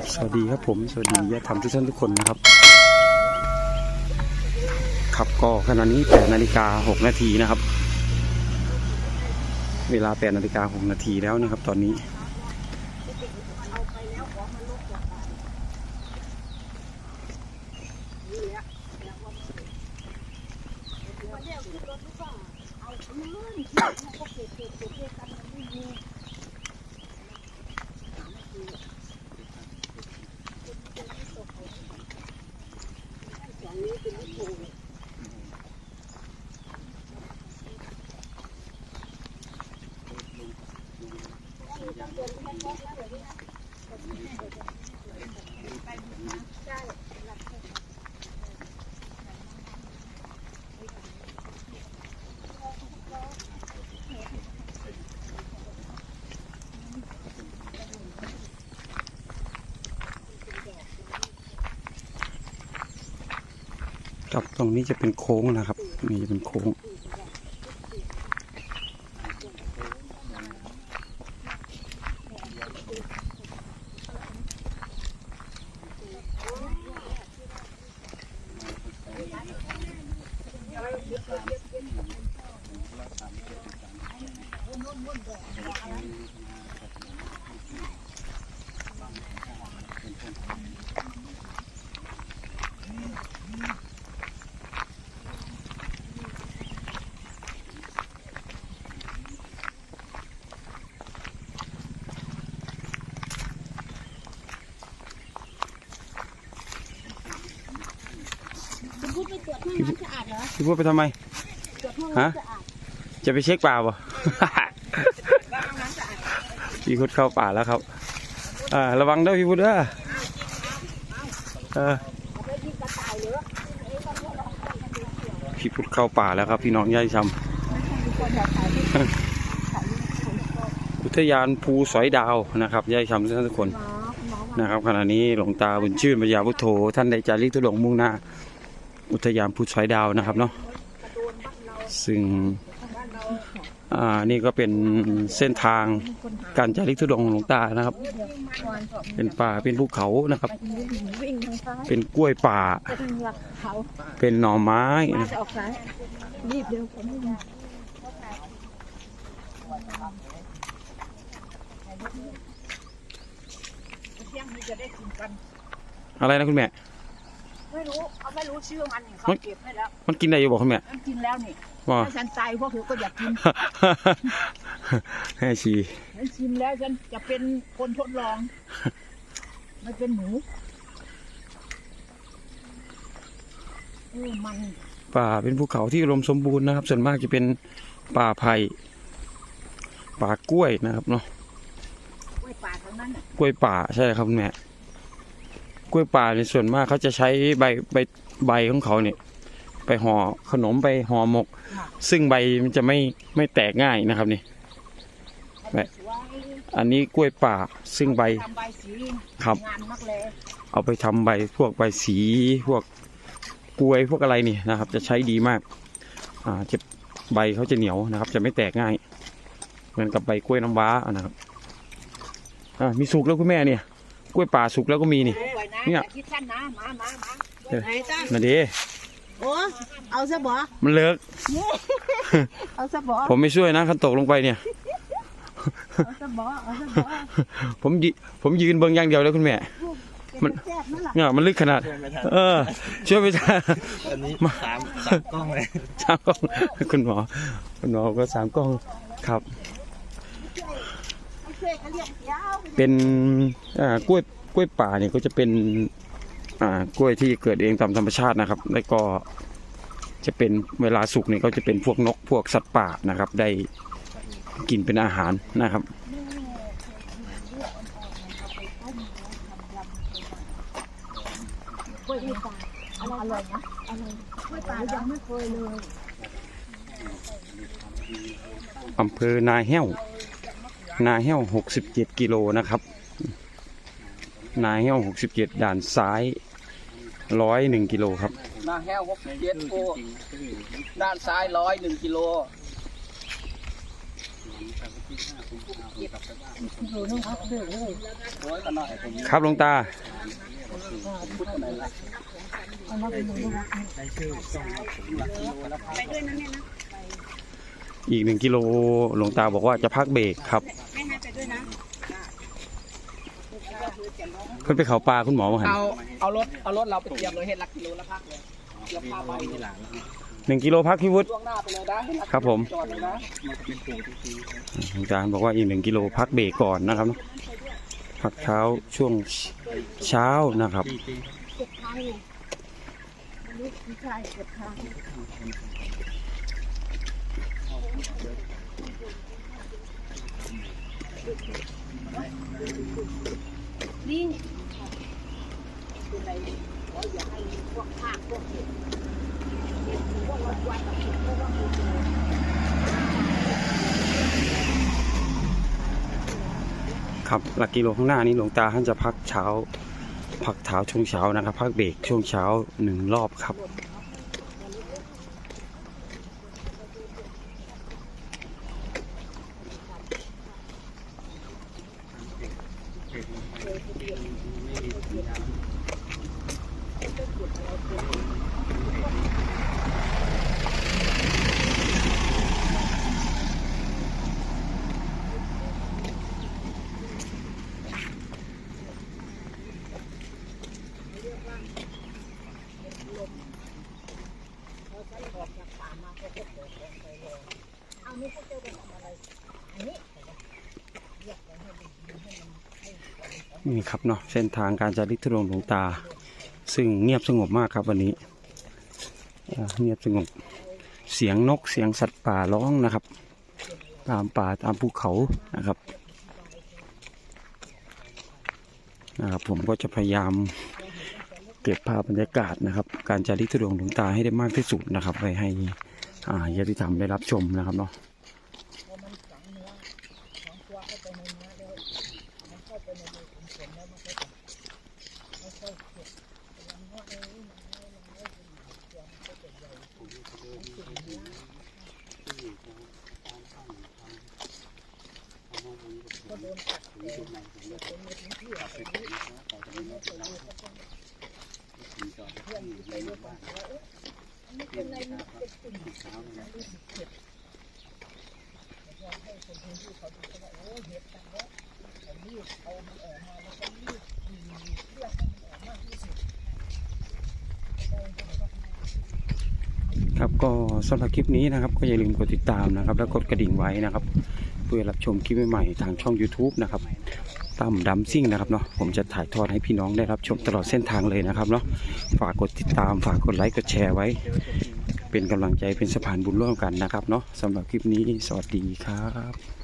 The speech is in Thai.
ครับสวัสดีครับผมสวัสดีญาติธรรมทุกท่านทุกคนนะครับ ครับก็ขณะนี้8นาฬิกา6นาทีนะครับ เวลา8นาฬิกา6นาทีแล้วนะครับ ตอนนี้ ครับตรงนี้จะเป็นโค้งนะครับ นี่จะเป็นโค้ง ตรวจห้องน้ำสะอาดเหรอพี่พูดไปทำไม ตรวจห้องฮะน้ำสะอาดจะไปเช็คป่าบ่ พี่พุดเข้าป่าแล้วครับอ่าระวังเด้อพี่พุดเด้อเออเอาไปยิงกระต่ายเหรอพี่พุดเข้าป่าแล้วครับ พี่น้องย่ายชทุกคนอยากถ่ายรูปถ่ายรูปำอุทยานภูสอยดาวนะครับย่ายชำทุกท่านทุกคนหมอคุณหมอว่านะครับขณะนี้หลวงตาบุญชื่นปัญญาพุทโธท่านได้จาริกทุดงค์มุ่งหน้า อุทยานภูสอยดาวนะครับเนาะซึ่งอ่านี่ก็เป็นเส้นทางการจาริกทุดงของหลวงตานะครับ เป็นป่าเป็นภูเขานะครับ เป็นกล้วยป่า เป็นหน่อไม้นะอะไรนะคุณแม่ ไม่รู้เขาไม่รู้ชื่อมันนี่เขาเก็บให้แล้วมันกินได้อยู่บอกคุณแม่มันกินแล้วนี่ว่าถ้าฉันตายพวกเธอก็อยากกินให้ชีฉันชิมแล้วฉันจะเป็นคนทดลองไม่เป็นหมูเออมันป่าเป็นภูเขาที่อุดมสมบูรณ์นะครับ ส่วนมากจะเป็นป่าไผ่ป่ากล้วยนะครับเนาะกล้วยป่าทั้งนั้นน่ะกล้วยป่าใช่ครับคุณแม่ กล้วยป่าในส่วนมากเขาจะใช้ใบใบใบของเขาเนี่ย ไปห่อขนมไปห่อหมก ซึ่งใบมันจะไม่ไม่แตกง่ายนะครับนี่ให้มันสวยอันนี้กล้วยป่าซึ่งใบครับ เอาไปทำใบพวกใบสีพวกกล้วยพวกอะไรนี่นะครับ จะใช้ดีมาก อ่าจะใบเขาจะเหนียวนะครับ จะไม่แตกง่าย เหมือนกับใบกล้วยน้ำว้านะครับอ่ามีสุกแล้วคุณแม่เนี่ย กล้วยป่าสุกแล้วก็มีนี่ เนี่ยอย่าคิดสั้นนะมามามาเออไหนจ้านาเดโอ้เอาซะบ่มันเลิกเอาซะบ่ผมไม่ช่วยนะคันตกลงไปเนี่ยเอาซะบ่เอาซะบ่ผมยผมยืนเบิ่งอย่างเดียวแล้วคุณแม่มันแซ่บนั่นแหละเนี่ยมันลึกขนาด เออช่วยไม่ได้อันนี้สามสามกล้องเลยสามกล้องคุณหมอคุณหมอก็สามกล้องครับเอาเสื้อเขาเรียกยาวเป็นอ่ากล้วย กล้วยป่าเนี่ยก็จะเป็นอ่ากล้วยที่เกิดเองตามธรรมชาตินะครับ แล้วก็จะเป็นเวลาสุกเนี่ยก็จะเป็นพวกนกพวกสัตว์ป่านะครับ ได้กินเป็นอาหารนะครับ กล้วยป่าอร่อยนะอะไรกล้วยป่ายังไม่เคยเลยอำเภอนาแห้ว นาแห้วหกสิบเจ็ดกิโลนะครับ นาแห้วหกสิบเจ็ดด่านซ้ายร้อยหนึ่งกิโลครับหน้าแห้วหกสิบเจ็ดโอด้านซ้ายร้อยหนึ่งกิโลดูนู่นครับเดือดเลยโอ้ยก็หน่อยผมครับหลวงตาพูดกันไหนละเอามาเป็นหนูนะใช้ชื่อต้องหลักกิโลละพันอีกหนึ่งกิโลหลวงตาบอกว่าจะพักเบรกครับ เพิ่นไปเขาปลาคุณหมอมาหันเอาเอารถเอารถเราไปเตรียมเลยเห็นหลักกิโลละพักเลยเตรียมพาไปทีหลังหนึ่งกิโลพักพี่วุฒิล่วงหน้าไปเลยนะให้หลักครับผมจอดเลยนะมันก็เป็นปู่ทุกทีหลวงตาบอกว่าอีกหนึ่งกิโลพักเบรกก่อนนะครับเนอะพักเช้าช่วงเช้านะครับเก็บทางอยู่อันนี้ไม่ใช่เก็บทาง ครับหลักกิโลข้างหน้านี้หลวงตาท่านจะพักเช้า พักเท้าช่วงเช้านะครับ พักเบรกช่วงเช้าหนึ่งรอบครับ นี่ครับเนาะเส้นทางการจาริกทุดงหลวงตา ซึ่งเงียบสงบมากครับวันนี้เงียบสงบเสียงนกเสียงสัตว์ป่าร้องนะครับ ตามป่าตามภูเขานะครับนะครับผมก็จะพยายามเก็บภาพบรรยากาศนะครับ การจาริกทุดงหลวงตาให้ได้มากที่สุดนะครับไว้ให้อาญาติธรรมได้รับชมนะครับเนาะ ว่าเข้าไปในน้ำแล้วมันเข้าไปในรูขุขนแล้วมันก็จะไม่ค่อยเจ็บแต่มันงอกเองมันไม่มันไม่เป็นตัวมันก็จะใหญ่ขึ้นมันเจ็บยากก็โดนตัดแต่เป็นมือทิ้งเพื่อไปนี่ไม่ได้ไปดูก็ต้องเพื่อนไปดูบ้างว่าเอ๊ะนี่เป็นอะไรมันเป็นสิ่งที่เจ็บ ครับก็สำหรับคลิปนี้นะครับ ก็อย่าลืมกดติดตามนะครับ และกดกระดิ่งไว้นะครับ เพื่อรับชมคลิปใหม่ๆทางช่อง YouTube นะครับตั้มดัมซิ่งนะครับเนาะผมจะถ่ายทอดให้พี่น้องได้รับชมตลอดเส้นทางเลยนะครับเนาะฝากกดติดตามฝากกดไลค์กดแชร์ไว้ เป็นกำลังใจเป็นสะพานบุญร่วมกันนะครับเนาะสำหรับคลิปนี้สวัสดีครับ